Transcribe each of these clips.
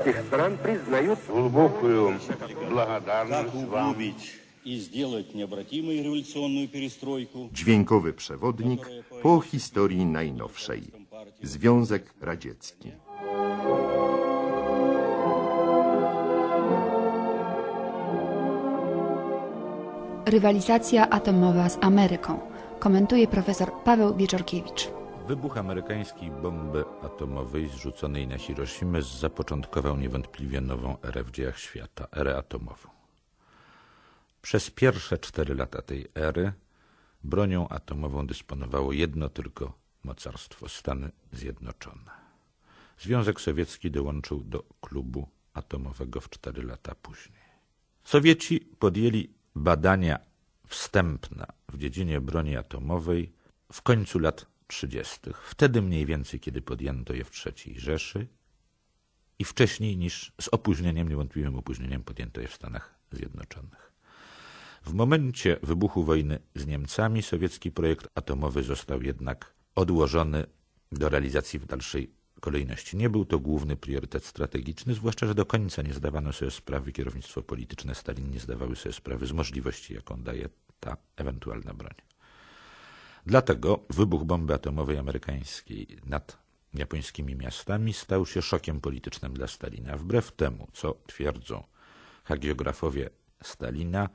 этих стран признают Глубокую благодарность как вам. углубить и сделать необратимой революционную перестройку. Dźwiękowy przewodnik po historii najnowszej. Związek Radziecki. Rywalizacja atomowa z Ameryką. Komentuje profesor Paweł Wieczorkiewicz. Wybuch amerykańskiej bomby atomowej zrzuconej na Hiroshimę zapoczątkował niewątpliwie nową erę w dziejach świata, erę atomową. Przez pierwsze cztery lata tej ery bronią atomową dysponowało jedno tylko mocarstwo Stany Zjednoczone. Związek Sowiecki dołączył do klubu atomowego w cztery lata później. Sowieci podjęli badania wstępne w dziedzinie broni atomowej w końcu lat 30. Wtedy mniej więcej, kiedy podjęto je w III Rzeszy i wcześniej niż z opóźnieniem, niewątpliwym opóźnieniem podjęto je w Stanach Zjednoczonych. W momencie wybuchu wojny z Niemcami sowiecki projekt atomowy został jednak odłożony do realizacji w dalszej kolejności. Nie był to główny priorytet strategiczny, zwłaszcza, że do końca nie zdawano sobie sprawy, kierownictwo polityczne Stalin nie zdawały sobie sprawy z możliwości, jaką daje ta ewentualna broń. Dlatego wybuch bomby atomowej amerykańskiej nad japońskimi miastami stał się szokiem politycznym dla Stalina. Wbrew temu, co twierdzą hagiografowie Stalina,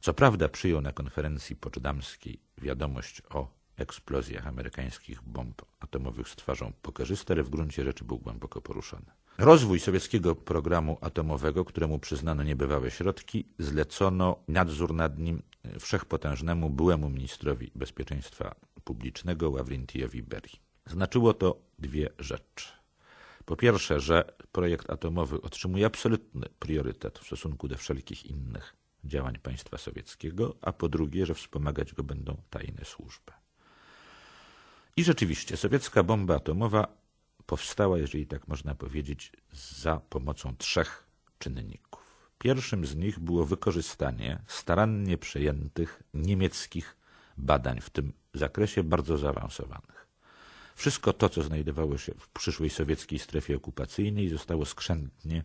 co prawda przyjął na konferencji poczdamskiej wiadomość o eksplozjach amerykańskich bomb atomowych z twarzą pokerzysta, ale w gruncie rzeczy był głęboko poruszony. Rozwój sowieckiego programu atomowego, któremu przyznano niebywałe środki, zlecono nadzór nad nim wszechpotężnemu byłemu ministrowi bezpieczeństwa publicznego Ławrentijowi Berii. Znaczyło to dwie rzeczy. Po pierwsze, że projekt atomowy otrzymuje absolutny priorytet w stosunku do wszelkich innych działań państwa sowieckiego, a po drugie, że wspomagać go będą tajne służby. I rzeczywiście, sowiecka bomba atomowa powstała, jeżeli tak można powiedzieć, za pomocą trzech czynników. Pierwszym z nich było wykorzystanie starannie przejętych niemieckich badań w tym zakresie bardzo zaawansowanych. Wszystko to, co znajdowało się w przyszłej sowieckiej strefie okupacyjnej, zostało skrzętnie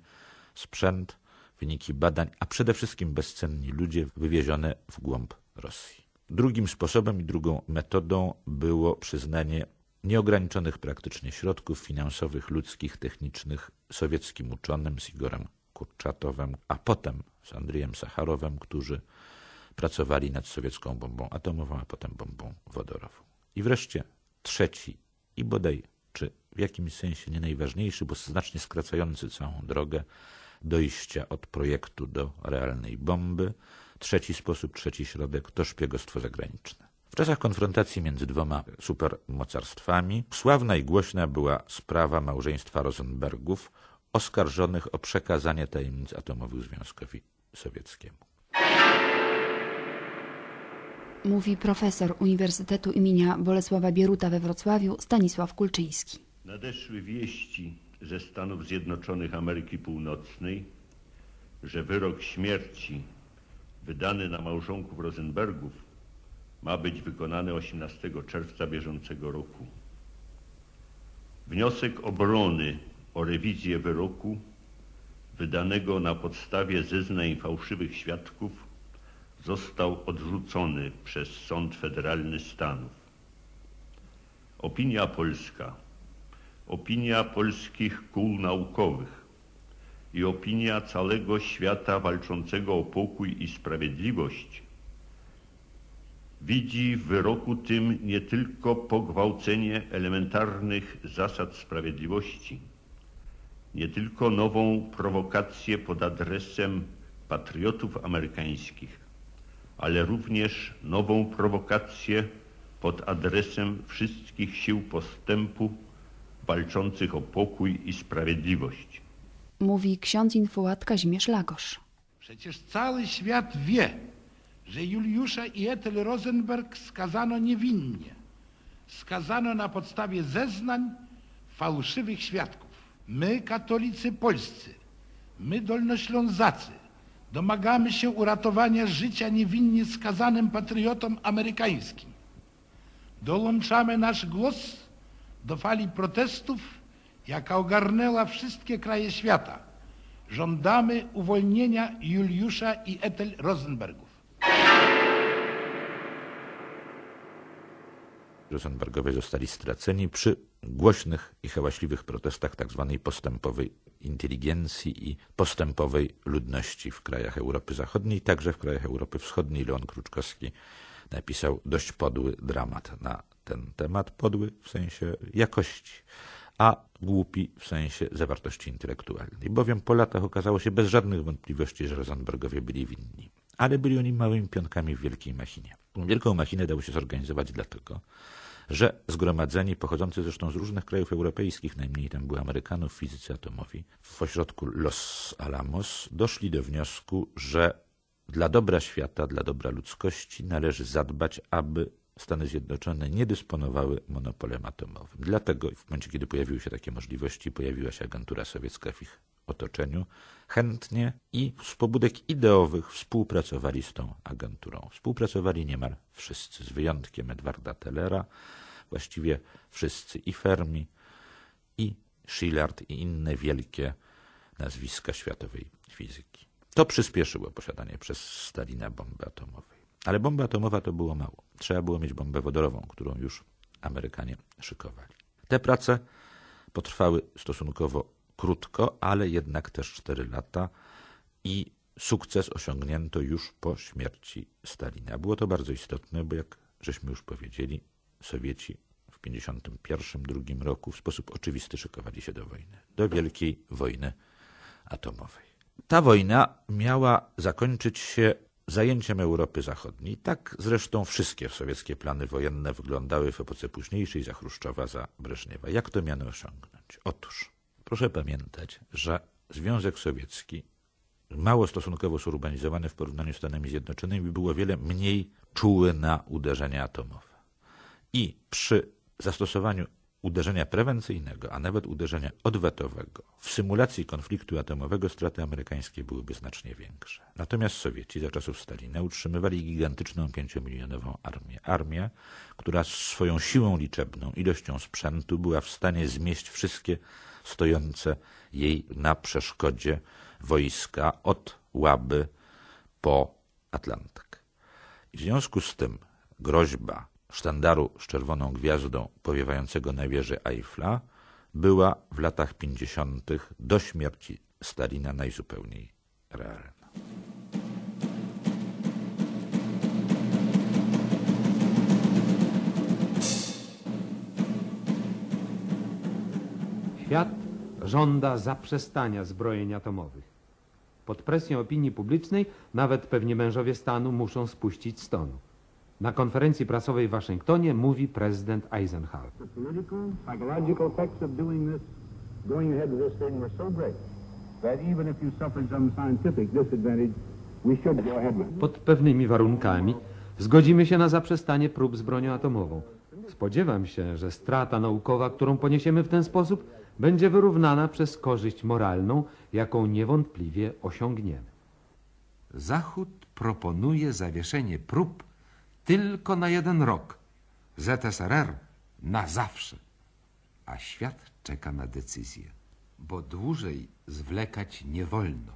sprzęt, wyniki badań, a przede wszystkim bezcenni ludzie wywiezione w głąb Rosji. Drugim sposobem i drugą metodą było przyznanie nieograniczonych praktycznie środków finansowych, ludzkich, technicznych sowieckim uczonym z Igorem Kurczatowem, a potem z Andrzejem Sacharowem, którzy pracowali nad sowiecką bombą atomową, a potem bombą wodorową. I wreszcie trzeci i bodaj, czy w jakimś sensie nie najważniejszy, bo znacznie skracający całą drogę dojścia od projektu do realnej bomby, Trzeci sposób, trzeci środek to szpiegostwo zagraniczne. W czasach konfrontacji między dwoma supermocarstwami sławna i głośna była sprawa małżeństwa Rosenbergów oskarżonych o przekazanie tajemnic atomowych Związkowi Sowieckiemu. Mówi profesor Uniwersytetu imienia Bolesława Bieruta we Wrocławiu Stanisław Kulczyński. Nadeszły wieści ze Stanów Zjednoczonych Ameryki Północnej, że wyrok śmierci wydany na małżonków Rosenbergów ma być wykonany 18 czerwca bieżącego roku. Wniosek obrony o rewizję wyroku wydanego na podstawie zeznań fałszywych świadków został odrzucony przez Sąd Federalny Stanów. Opinia polska, opinia polskich kół naukowych i opinia całego świata walczącego o pokój i sprawiedliwość widzi w wyroku tym nie tylko pogwałcenie elementarnych zasad sprawiedliwości, nie tylko nową prowokację pod adresem patriotów amerykańskich, ale również nową prowokację pod adresem wszystkich sił postępu walczących o pokój i sprawiedliwość. Mówi ksiądz infołat Kazimierz Lagosz. Przecież cały świat wie, że Juliusza i Ethel Rosenberg skazano niewinnie. Skazano na podstawie zeznań fałszywych świadków. My, katolicy polscy, my, dolnoślązacy, domagamy się uratowania życia niewinnie skazanym patriotom amerykańskim. Dołączamy nasz głos do fali protestów, jaka ogarnęła wszystkie kraje świata żądamy uwolnienia Juliusza i Ethel Rosenbergów. Rosenbergowie zostali straceni przy głośnych i hałaśliwych protestach tzw. postępowej inteligencji i postępowej ludności w krajach Europy Zachodniej, także w krajach Europy Wschodniej. Leon Kruczkowski napisał dość podły dramat na ten temat. Podły w sensie jakości, a głupi w sensie zawartości intelektualnej. Bowiem po latach okazało się bez żadnych wątpliwości, że Rosenbergowie byli winni. Ale byli oni małymi pionkami w wielkiej machinie. Wielką machinę dało się zorganizować dlatego, że zgromadzeni, pochodzący zresztą z różnych krajów europejskich, najmniej tam były Amerykanów, fizycy atomowi, w ośrodku Los Alamos doszli do wniosku, że dla dobra świata, dla dobra ludzkości należy zadbać, aby Stany Zjednoczone nie dysponowały monopolem atomowym. Dlatego w momencie, kiedy pojawiły się takie możliwości, pojawiła się agentura sowiecka w ich otoczeniu, chętnie i z pobudek ideowych współpracowali z tą agenturą. Współpracowali niemal wszyscy, z wyjątkiem Edwarda Tellera, właściwie wszyscy i Fermi, i Szillard, i inne wielkie nazwiska światowej fizyki. To przyspieszyło posiadanie przez Stalina bomby atomowej. Ale bomba atomowa to było mało. Trzeba było mieć bombę wodorową, którą już Amerykanie szykowali. Te prace potrwały stosunkowo krótko, ale jednak też cztery lata i sukces osiągnięto już po śmierci Stalina. Było to bardzo istotne, bo jak żeśmy już powiedzieli, Sowieci w 1951-1952 roku w sposób oczywisty szykowali się do wojny, do wielkiej wojny atomowej. Ta wojna miała zakończyć się zajęciem Europy Zachodniej. Tak zresztą wszystkie sowieckie plany wojenne wyglądały w epoce późniejszej za Chruszczowa, za Breżniewa. Jak to miano osiągnąć? Otóż proszę pamiętać, że Związek Sowiecki, mało stosunkowo zurbanizowany w porównaniu z Stanami Zjednoczonymi, było wiele mniej czuły na uderzenia atomowe. I przy zastosowaniu uderzenia prewencyjnego, a nawet uderzenia odwetowego, w symulacji konfliktu atomowego straty amerykańskie byłyby znacznie większe. Natomiast Sowieci za czasów Stalina utrzymywali gigantyczną pięciomilionową armię. Armię, która swoją siłą liczebną, ilością sprzętu była w stanie zmieść wszystkie stojące jej na przeszkodzie wojska od Łaby po Atlantyk. W związku z tym groźba sztandaru z czerwoną gwiazdą powiewającego na wieży Eiffla była w latach 50. do śmierci Stalina najzupełniej realna. Świat żąda zaprzestania zbrojeń atomowych. Pod presją opinii publicznej nawet pewnie mężowie stanu muszą spuścić stonu. Na konferencji prasowej w Waszyngtonie mówi prezydent Eisenhower. Pod pewnymi warunkami zgodzimy się na zaprzestanie prób z bronią atomową. Spodziewam się, że strata naukowa, którą poniesiemy w ten sposób, będzie wyrównana przez korzyść moralną, jaką niewątpliwie osiągniemy. Zachód proponuje zawieszenie prób tylko na jeden rok, ZSRR na zawsze, a świat czeka na decyzję, bo dłużej zwlekać nie wolno.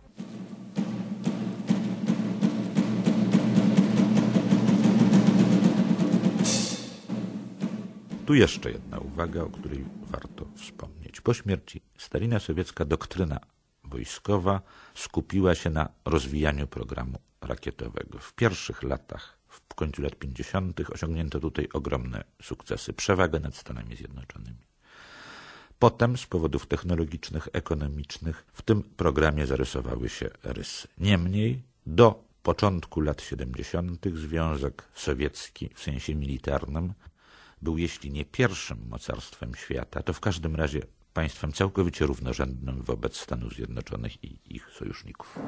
Tu jeszcze jedna uwaga, o której warto wspomnieć. Po śmierci Stalina sowiecka doktryna wojskowa skupiła się na rozwijaniu programu rakietowego. W pierwszych latach, w końcu lat 50., osiągnięto tutaj ogromne sukcesy, przewagę nad Stanami Zjednoczonymi. Potem z powodów technologicznych, ekonomicznych w tym programie zarysowały się rysy. Niemniej do początku lat 70. Związek Sowiecki w sensie militarnym był jeśli nie pierwszym mocarstwem świata, to w każdym razie państwem całkowicie równorzędnym wobec Stanów Zjednoczonych i ich sojuszników.